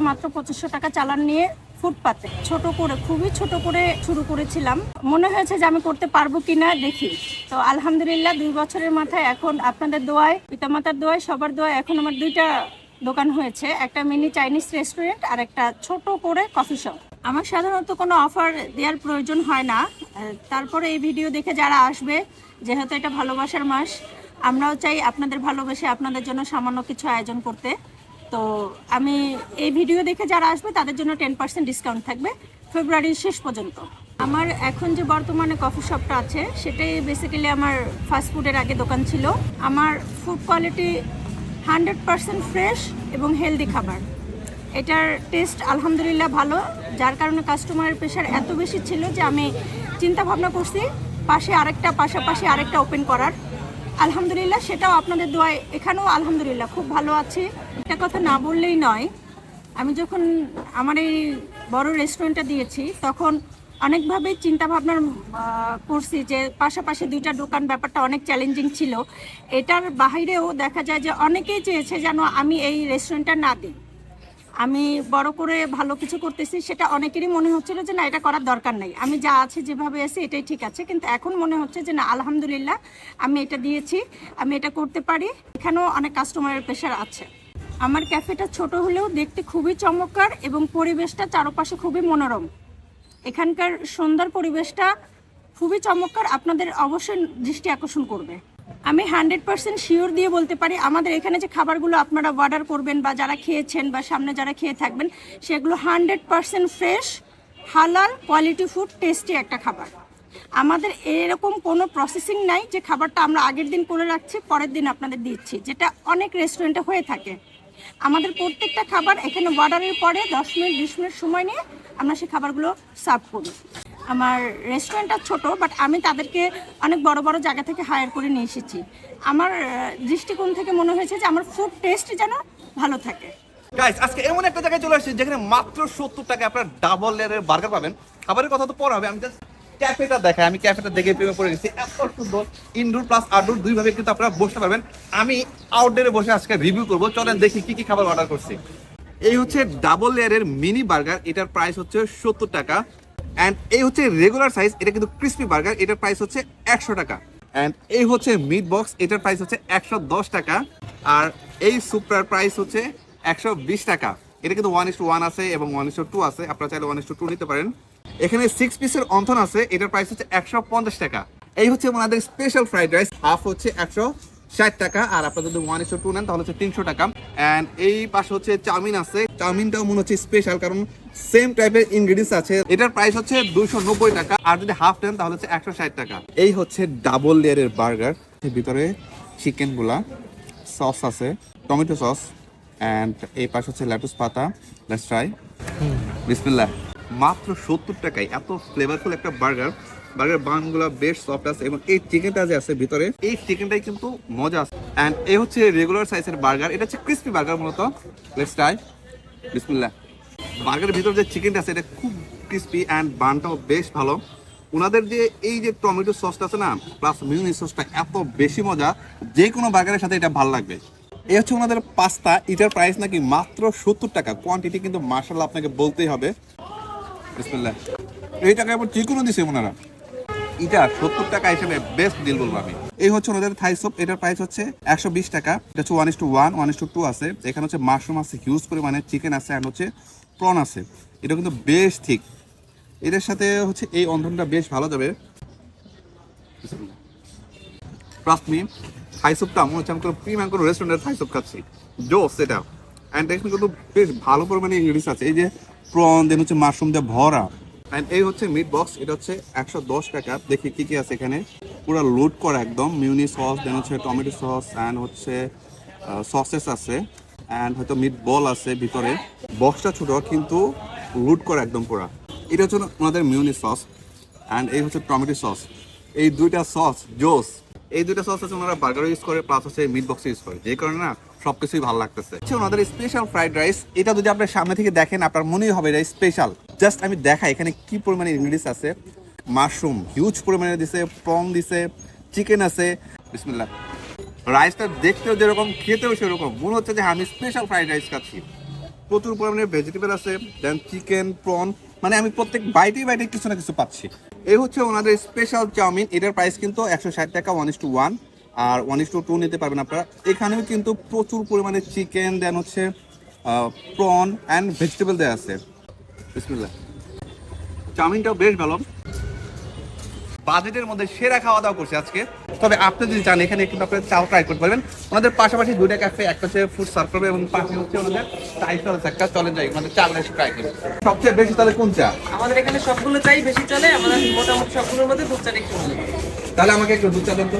মাত্র পঁচিশশো টাকা চালান নিয়ে ফুটপাতে। ছোট করে, খুবই ছোট করে শুরু করেছিলাম। মনে হয়েছে যে আমি করতে পারব কিনা দেখি। তো আলহামদুলিল্লাহ দুই বছরের মাথায় এখন আপনাদের দোয়ায়, পিতামাতার দোয়ায়, সবার দোয়ায় এখন আমার দুইটা দোকান হয়েছে। একটা মিনি চাইনিজ রেস্টুরেন্ট আর একটা ছোট করে কফি শপ। আমার সাধারণত কোনো অফার দেওয়ার প্রয়োজন হয় না। তারপরে এই ভিডিও দেখে যারা আসবে, যেহেতু এটা ভালোবাসার মাস, আমরাও চাই আপনাদের ভালোবেসে আপনাদের জন্য সামান্য কিছু আয়োজন করতে। তো আমি এই ভিডিও দেখে যারা আসবে, তাদের জন্য টেন পার্সেন্ট ডিসকাউন্ট থাকবে ফেব্রুয়ারির শেষ পর্যন্ত। আমার এখন যে বর্তমানে কফি শপটা আছে, সেটাই বেসিক্যালি আমার ফাস্ট ফুডের আগে দোকান ছিল। আমার food quality hundred percent fresh এবং হেলদি খাবার। এটার টেস্ট আলহামদুলিল্লাহ ভালো, যার কারণে কাস্টমারের প্রেশার এত বেশি ছিল যে আমি চিন্তা ভাবনা করছি, পাশে আরেকটা, পাশাপাশি আরেকটা ওপেন করার। আলহামদুলিল্লাহ, সেটাও আপনাদের দোয়ায়। এখানেও আলহামদুলিল্লাহ, খুব ভালো আছি। একটা কথা না বললেই নয়, আমি যখন আমার এই বড় রেস্টুরেন্টটা দিয়েছি, তখন অনেকভাবেই চিন্তা ভাবনার করছি যে পাশাপাশি দুইটা দোকান ব্যাপারটা অনেক চ্যালেঞ্জিং ছিল। এটার বাহিরেও দেখা যায় যে অনেকেই চেয়েছে যেন আমি এই রেস্টুরেন্টটা না দিই। আমি বড় করে ভালো কিছু করতেছি, সেটা অনেকেরই মনে হচ্ছিল যে না, এটা করার দরকার নাই। আমি যা আছে যেভাবে আছি, এটাই ঠিক আছে। কিন্তু এখন মনে হচ্ছে যে না, আলহামদুলিল্লাহ, আমি এটা দিয়েছি, আমি এটা করতে পারি। এখানেও অনেক কাস্টমারের প্রেশার আছে। আমার ক্যাফেটা ছোট হলেও দেখতে খুবই চমৎকার এবং পরিবেশটা চারপাশে খুবই মনোরম। এখানকার সুন্দর পরিবেশটা খুবই চমৎকার, আপনাদের অবশ্যই দৃষ্টি আকর্ষণ করবে। আমি হান্ড্রেড পার্সেন্ট শিওর দিয়ে বলতে পারি, আমাদের এখানে যে খাবারগুলো আপনারা অর্ডার করবেন বা যারা খেয়েছেন বা সামনে যারা খেয়ে থাকবেন, সেগুলো hundred percent fresh halal quality food tasty একটা খাবার। আমাদের এরকম কোনো প্রসেসিং নাই যে খাবারটা আমরা আগের দিন করে রাখছি, পরের দিন আপনাদের দিচ্ছি, যেটা অনেক রেস্টুরেন্টে হয়ে থাকে। আমাদের প্রত্যেকটা খাবার এখানে অর্ডারের পরে দশ মিনিট, বিশ মিনিট সময় নিয়ে আমরা সেই খাবারগুলো সার্ভ করি আমার রেস্টুরেন্টটা ছোট বাট আমি তাদেরকে অনেক বড় বড় জায়গা থেকে হায়ার করে নিয়ে এসেছি। আমার দৃষ্টিকোণ থেকে মনে হয়েছে যে আমার ফুড টেস্ট যেন ভালো থাকে। গাইস আজকে এমন একটা জায়গায় চলে আসছি যেখানে মাত্র সত্তর টাকা আপনার ডাবল লেয়ারের বার্গার পাবেন। খাবারের কথা তো পরে হবে, আমি জাস্ট ক্যাফেটা দেখাই, আমি ক্যাফেটা দেখে প্রেমে পড়ে গেছি। এত সুন্দর ইনডোর প্লাস আউটডোর দুইভাবে কিন্তু আপনারা বসতে পারবেন। আমি আউটডোরে বসে আজকে রিভিউ করব। চলেন দেখি কি কি খাবার অর্ডার করছি। এই হচ্ছে ডাবল লেয়ারের মিনি বার্গার এটার প্রাইস হচ্ছে সত্তর টাকা। অ্যান্ড এই হচ্ছে রেগুলার সাইজ এটা কিন্তু ক্রিস্পি বার্গার এটার প্রাইস হচ্ছে একশো টাকা। অ্যান্ড এই হচ্ছে মিট বক্স এটার প্রাইস হচ্ছে একশো দশ টাকা। আর এই সুপটার প্রাইস হচ্ছে একশো বিশ টাকা। এটা কিন্তু ওয়ান ইস টু ওয়ান আছে এবং ওয়ান ইস টু টু আছে, আপনারা চাইলে ওয়ান ইস টু টু নিতে পারেন। এখানে সিক্স পিসের অন্থন আছে, এটার প্রাইস হচ্ছে একশো পঞ্চাশ টাকা। এই হচ্ছে ওনাদের স্পেশাল ফ্রাইড রাইস হাফ হচ্ছে একশো ষাট টাকা আর আপনারা যদি ওয়ান ইসো টু নেন তাহলে হচ্ছে তিনশো টাকা। অ্যান্ড এই পাশে হচ্ছে চাউমিন আছে। চাউমিনটাও মনে হচ্ছে স্পেশাল কারণ সেম টাইপের ইনগ্রিডিয়েন্টস আছে। এটার প্রাইস হচ্ছে দুইশো নব্বই টাকা আর যদি হাফ নেন তাহলে হচ্ছে একশো ষাট টাকা। এই হচ্ছে ডাবল লেয়ারের বার্গার ভিতরে চিকেনগুলা সস আছে টমেটো সস অ্যান্ড এই পাশে হচ্ছে ল্যাটুস পাতা। লেটস ট্রাই বিসমিল্লাহ মাত্র সত্তর টাকায় এত ফ্লেভারফুল একটা বার্গার বার্গার বানগুলো বেশ সফট আছে এবং এই চিকেনটা যে আছে ভিতরে, এই চিকেনটাই কিন্তু মজা আছে। অ্যান্ড এই হচ্ছে রেগুলার সাইজের বার্গার। এটা হচ্ছে ক্রিস্পি বার্গার মূলত। লেটস ট্রাই বিসমিল্লাহ। বার্গারের ভিতরে যে চিকেনটা আছে, এটা খুব ক্রিস্পি অ্যান্ড বানটাও বেশ ভালো। ওনাদের যে এই যে টমেটো সসটা আছে না প্লাস মিউনি সসটা এত বেশি মজা, যে কোনো বার্গারের সাথে এটা ভালো লাগবে। এই হচ্ছে ওনাদের পাস্তা এটার প্রাইস নাকি মাত্র সত্তর টাকা। কোয়ান্টিটি কিন্তু মার্শাল্লাহ আপনাকে বলতেই হবে। বিসমিল্লাহ। এই টাকা আবার চিকুনও দিছে ওনারা এটা সত্তর টাকা হিসেবে বেস্ট ডিল বলব আমি। এই হচ্ছে ওনাদের থাই সোপ এটার প্রাইস হচ্ছে একশো বিশ টাকা। এটা হচ্ছে one is to one one is to two আছে। এখানে হচ্ছে মাশরুম আছে হিউজ পরিমাণে চিকেন আছে আর হচ্ছে প্রন আছে। এটা কিন্তু বেশ ঠিক এটার সাথে হচ্ছে এই অন্ধনটা বেশ ভালো যাবে। ট্রাস্ট থাই স্যুপটা মনে হচ্ছে আমি কোনো প্রিমিয়াম কোনো রেস্টুরেন্টের থাই স্যুপ খাচ্ছি। জোস সেটা অ্যান্ড এখানে কিন্তু বেশ ভালো পরিমাণে ইংলিশ আছে। এই যে প্রন দেন হচ্ছে মাশরুম দিয়ে ভরা। অ্যান্ড এই হচ্ছে মিট বক্স এটা হচ্ছে একশো দশ টাকা। দেখি কি কি আছে এখানে। পুরো লোড করা একদম। মিউনি সস দেন হচ্ছে টমেটো সস অ্যান্ড হচ্ছে সসেস আছে। অ্যান্ড হয়তো মিট বল আছে ভিতরে। বক্সটা ছোট, কিন্তু লুট করা একদম পুরা। এটা হচ্ছে ওনাদের মিউনি সস অ্যান্ড এই হচ্ছে টমেটো সস এই দুইটা সস জোস। এই দুইটা সস হচ্ছে ওনারা বার্গার ইউজ করে প্লাস হচ্ছে মিট বক্স ইউজ করে। যে কারণে না, সবকিছুই ভালো লাগতেছে। ওনাদের স্পেশাল ফ্রাইড রাইস এটা যদি আপনার সামনে থেকে দেখেন, আপনার মনেই হবে এটা স্পেশাল জাস্ট আমি দেখা এখানে কি পরিমাণে ইনগ্রিডিয়েন্টস আছে? মাশরুম হিউজ পরিমাণে দিছে প্রন দিছে চিকেন আছে। বিসমিল্লাহ রাইসটা দেখতেও যেরকম, খেতেও সেরকম। মনে হচ্ছে যে আমি স্পেশাল ফ্রাইড রাইস খাচ্ছি। প্রচুর পরিমাণে ভেজিটেবল আছে দেন চিকেন প্রন মানে আমি প্রত্যেক বাইটে বাইটে কিছু না কিছু পাচ্ছি। এই হচ্ছে ওনাদের স্পেশাল চাউমিন। এটার প্রাইস কিন্তু একশো ষাট টাকা ওয়ান ইস টু ওয়ান আর ওয়ান ইস টু টু নিতে পারবেন আপনারা। এখানেও কিন্তু প্রচুর পরিমাণে চিকেন দেন হচ্ছে প্রন অ্যান্ড ভেজিটেবল দেওয়া আছে। চাউমিনটাও বেশ ভালো। বাজেটের মধ্যে সেরা খাওয়া দাওয়া করছে আজকে। তবে আপনি যদি চান এখানে কিন্তু আপনার চাও ট্রাই করতে পারবেন। ওনাদের পাশাপাশি দুইটা ক্যাফে একটা হচ্ছে ফুড সার্ভ করবে এবং পাশে হচ্ছে ওনাদের চাই চলেছে একটা চলে যায় ওনাদের চা এসে ট্রাই করবে সবচেয়ে বেশি তাহলে কোন চা? আমাদের এখানে সবগুলো চাই বেশি চলে। আমাদের মোটামুটি সবগুলোর মধ্যে দুধ চাটা একটু তাহলে আমাকে একটু দুধ চা দেন তো।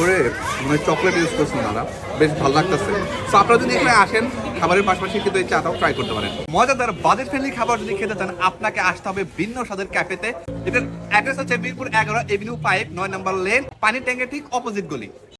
উপরে মানে চকলেট ইউজ করছেন দাদা বেশ ভালো লাগতেছে। তো আপনারা যদি এখানে আসেন, খাবারের পাশাপাশি কিন্তু এই চাটাও ট্রাই করতে পারেন। মজাদার বাজেট ফ্রেন্ডলি খাবার যদি খেতে চান, আপনাকে আসতে হবে ভিন্ন স্বাদের ক্যাফেতে এটার অ্যাড্রেস হচ্ছে বীরপুর এগারো এভিনিউ ফাইভ নয় নম্বর লেন পানি ট্যাঙ্কের ঠিক অপোজিট গলি।